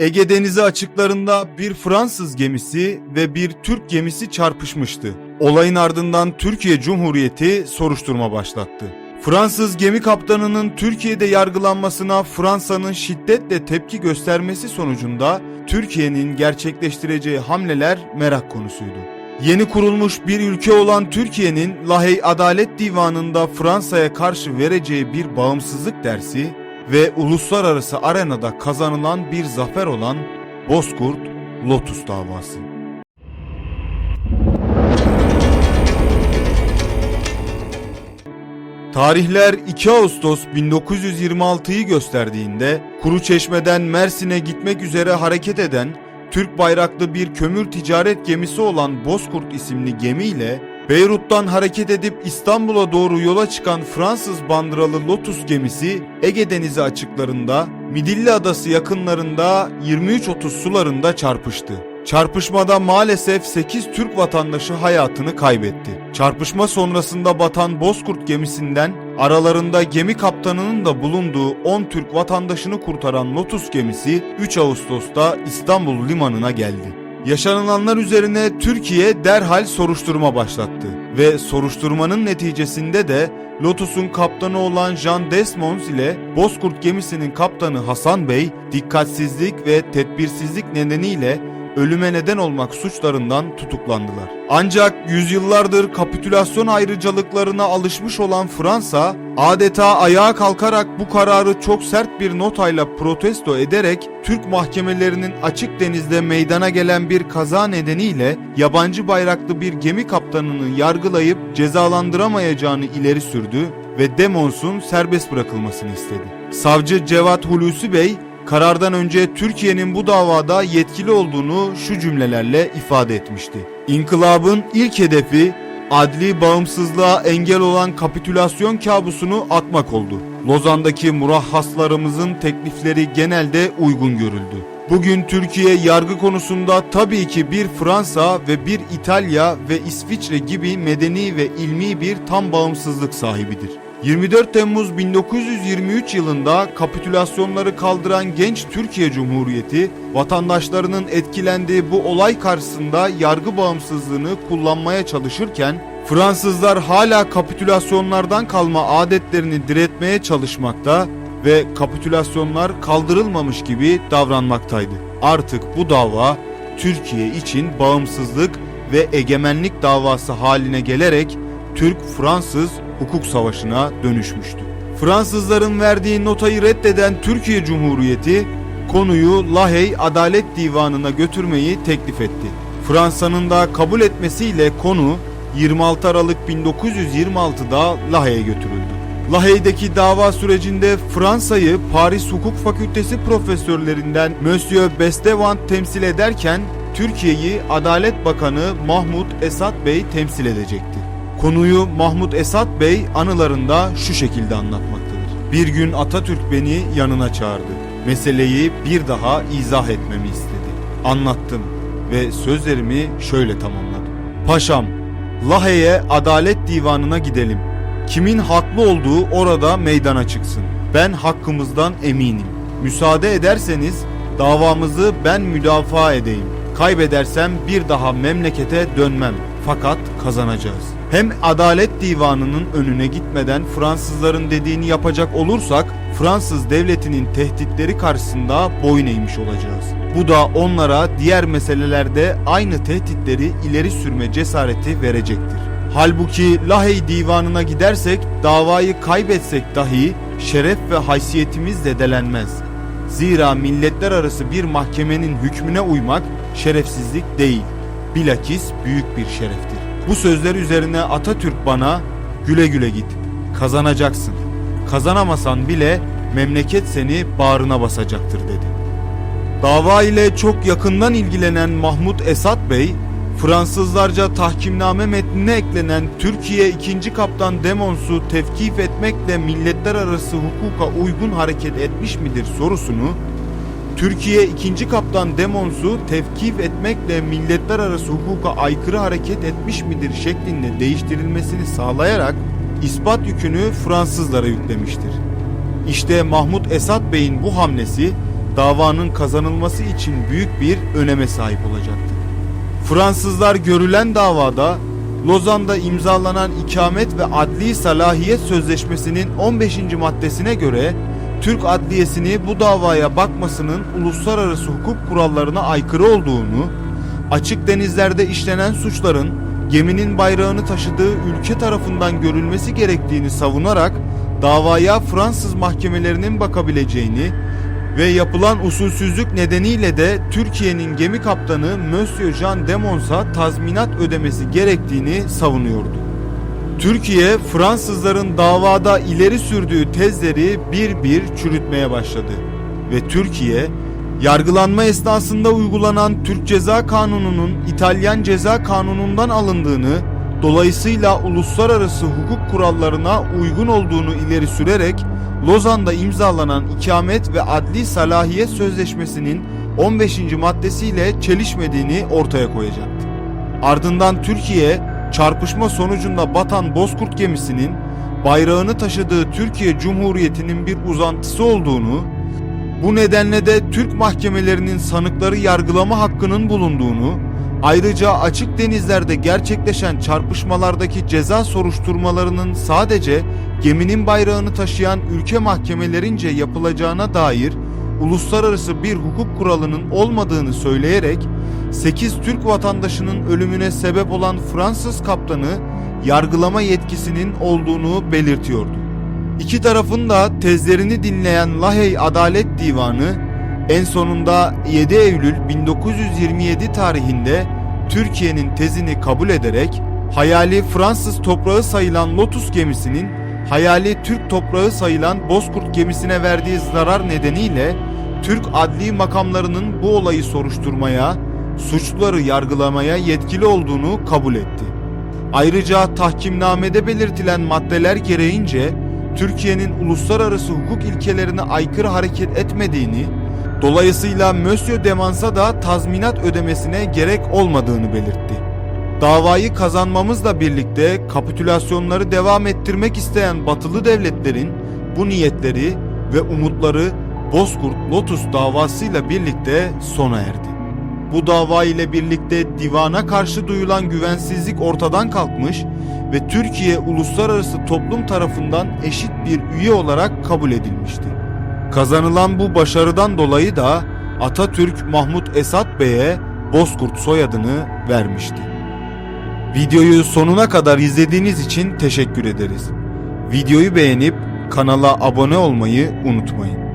Ege Denizi açıklarında bir Fransız gemisi ve bir Türk gemisi çarpışmıştı. Olayın ardından Türkiye Cumhuriyeti soruşturma başlattı. Fransız gemi kaptanının Türkiye'de yargılanmasına Fransa'nın şiddetle tepki göstermesi sonucunda Türkiye'nin gerçekleştireceği hamleler merak konusuydu. Yeni kurulmuş bir ülke olan Türkiye'nin Lahey Adalet Divanı'nda Fransa'ya karşı vereceği bir bağımsızlık dersi ve uluslararası arenada kazanılan bir zafer olan Bozkurt Lotus davası. Tarihler 2 Ağustos 1926'yı gösterdiğinde Kuruçeşme'den Mersin'e gitmek üzere hareket eden Türk bayraklı bir kömür ticaret gemisi olan Bozkurt isimli gemiyle Beyrut'tan hareket edip İstanbul'a doğru yola çıkan Fransız bandıralı Lotus gemisi Ege Denizi açıklarında Midilli Adası yakınlarında 23.30 sularında çarpıştı. Çarpışmada maalesef 8 Türk vatandaşı hayatını kaybetti. Çarpışma sonrasında batan Bozkurt gemisinden aralarında gemi kaptanının da bulunduğu 10 Türk vatandaşını kurtaran Lotus gemisi 3 Ağustos'ta İstanbul limanına geldi. Yaşanılanlar üzerine Türkiye derhal soruşturma başlattı ve soruşturmanın neticesinde de Lotus'un kaptanı olan Jean Desmond ile Bozkurt gemisinin kaptanı Hasan Bey dikkatsizlik ve tedbirsizlik nedeniyle ölüme neden olmak suçlarından tutuklandılar. Ancak yüzyıllardır kapitülasyon ayrıcalıklarına alışmış olan Fransa adeta ayağa kalkarak bu kararı çok sert bir notayla protesto ederek Türk mahkemelerinin açık denizde meydana gelen bir kaza nedeniyle yabancı bayraklı bir gemi kaptanını yargılayıp cezalandıramayacağını ileri sürdü ve Demons'un serbest bırakılmasını istedi. Savcı Cevat Hulusi Bey karardan önce Türkiye'nin bu davada yetkili olduğunu şu cümlelerle ifade etmişti. İnkılabın ilk hedefi adli bağımsızlığa engel olan kapitülasyon kabusunu atmak oldu. Lozan'daki murahhaslarımızın teklifleri genelde uygun görüldü. Bugün Türkiye yargı konusunda tabii ki bir Fransa ve bir İtalya ve İsviçre gibi medeni ve ilmi bir tam bağımsızlık sahibidir. 24 Temmuz 1923 yılında kapitülasyonları kaldıran genç Türkiye Cumhuriyeti, vatandaşlarının etkilendiği bu olay karşısında yargı bağımsızlığını kullanmaya çalışırken, Fransızlar hala kapitülasyonlardan kalma adetlerini diretmeye çalışmakta ve kapitülasyonlar kaldırılmamış gibi davranmaktaydı. Artık bu dava Türkiye için bağımsızlık ve egemenlik davası haline gelerek Türk-Fransız hukuk savaşına dönüşmüştü. Fransızların verdiği notayı reddeden Türkiye Cumhuriyeti konuyu Lahey Adalet Divanı'na götürmeyi teklif etti. Fransa'nın da kabul etmesiyle konu 26 Aralık 1926'da Lahey'e götürüldü. Lahey'deki dava sürecinde Fransa'yı Paris Hukuk Fakültesi profesörlerinden Monsieur Bestevant temsil ederken Türkiye'yi Adalet Bakanı Mahmut Esat Bey temsil edecekti. Konuyu Mahmut Esat Bey anılarında şu şekilde anlatmaktadır. Bir gün Atatürk beni yanına çağırdı. Meseleyi bir daha izah etmemi istedi. Anlattım ve sözlerimi şöyle tamamladım. Paşam, Lahey'e Adalet Divanı'na gidelim. Kimin haklı olduğu orada meydana çıksın. Ben hakkımızdan eminim. Müsaade ederseniz davamızı ben müdafaa edeyim. Kaybedersem bir daha memlekete dönmem. Fakat kazanacağız. Hem Adalet Divanı'nın önüne gitmeden Fransızların dediğini yapacak olursak Fransız devletinin tehditleri karşısında boyun eğmiş olacağız. Bu da onlara diğer meselelerde aynı tehditleri ileri sürme cesareti verecektir. Halbuki Lahey Divanı'na gidersek davayı kaybetsek dahi şeref ve haysiyetimiz zedelenmez. Zira milletler arası bir mahkemenin hükmüne uymak şerefsizlik değil, bilakis büyük bir şereftir. Bu sözler üzerine Atatürk bana güle güle git, kazanacaksın. Kazanamasan bile memleket seni bağrına basacaktır dedi. Dava ile çok yakından ilgilenen Mahmut Esat Bey, Fransızlarca tahkimname metnine eklenen Türkiye 2. Kaptan Demons'u tevkif etmekle milletler arası hukuka uygun hareket etmiş midir sorusunu, Türkiye 2. Kaptan Demons'u tevkif etmekle milletler arası hukuka aykırı hareket etmiş midir şeklinde değiştirilmesini sağlayarak ispat yükünü Fransızlara yüklemiştir. İşte Mahmut Esat Bey'in bu hamlesi davanın kazanılması için büyük bir öneme sahip olacaktı. Fransızlar görülen davada Lozan'da imzalanan ikamet ve adli salahiyet sözleşmesinin 15. maddesine göre Türk Adliyesi'ni bu davaya bakmasının uluslararası hukuk kurallarına aykırı olduğunu, açık denizlerde işlenen suçların geminin bayrağını taşıdığı ülke tarafından görülmesi gerektiğini savunarak davaya Fransız mahkemelerinin bakabileceğini ve yapılan usulsüzlük nedeniyle de Türkiye'nin gemi kaptanı Monsieur Jean Demons'a tazminat ödemesi gerektiğini savunuyordu. Türkiye, Fransızların davada ileri sürdüğü tezleri bir bir çürütmeye başladı. Ve Türkiye, yargılanma esnasında uygulanan Türk Ceza Kanunu'nun İtalyan Ceza Kanunu'ndan alındığını, dolayısıyla uluslararası hukuk kurallarına uygun olduğunu ileri sürerek, Lozan'da imzalanan ikamet ve adli salahiyet sözleşmesinin 15. maddesiyle çelişmediğini ortaya koyacaktı. Ardından Türkiye, çarpışma sonucunda batan Bozkurt gemisinin bayrağını taşıdığı Türkiye Cumhuriyeti'nin bir uzantısı olduğunu, bu nedenle de Türk mahkemelerinin sanıkları yargılama hakkının bulunduğunu, ayrıca açık denizlerde gerçekleşen çarpışmalardaki ceza soruşturmalarının sadece geminin bayrağını taşıyan ülke mahkemelerince yapılacağına dair uluslararası bir hukuk kuralının olmadığını söyleyerek 8 Türk vatandaşının ölümüne sebep olan Fransız kaptanı yargılama yetkisinin olduğunu belirtiyordu. İki tarafın da tezlerini dinleyen Lahey Adalet Divanı en sonunda 7 Eylül 1927 tarihinde Türkiye'nin tezini kabul ederek hayali Fransız toprağı sayılan Lotus gemisinin hayali Türk toprağı sayılan Bozkurt gemisine verdiği zarar nedeniyle Türk adli makamlarının bu olayı soruşturmaya, suçluları yargılamaya yetkili olduğunu kabul etti. Ayrıca tahkimnamede belirtilen maddeler gereğince Türkiye'nin uluslararası hukuk ilkelerine aykırı hareket etmediğini, dolayısıyla Monsieur Demans'a da tazminat ödemesine gerek olmadığını belirtti. Davayı kazanmamızla birlikte kapitülasyonları devam ettirmek isteyen batılı devletlerin bu niyetleri ve umutları Bozkurt Lotus davasıyla birlikte sona erdi. Bu dava ile birlikte divana karşı duyulan güvensizlik ortadan kalkmış ve Türkiye uluslararası toplum tarafından eşit bir üye olarak kabul edilmişti. Kazanılan bu başarıdan dolayı da Atatürk Mahmut Esat Bey'e Bozkurt soyadını vermişti. Videoyu sonuna kadar izlediğiniz için teşekkür ederiz. Videoyu beğenip kanala abone olmayı unutmayın.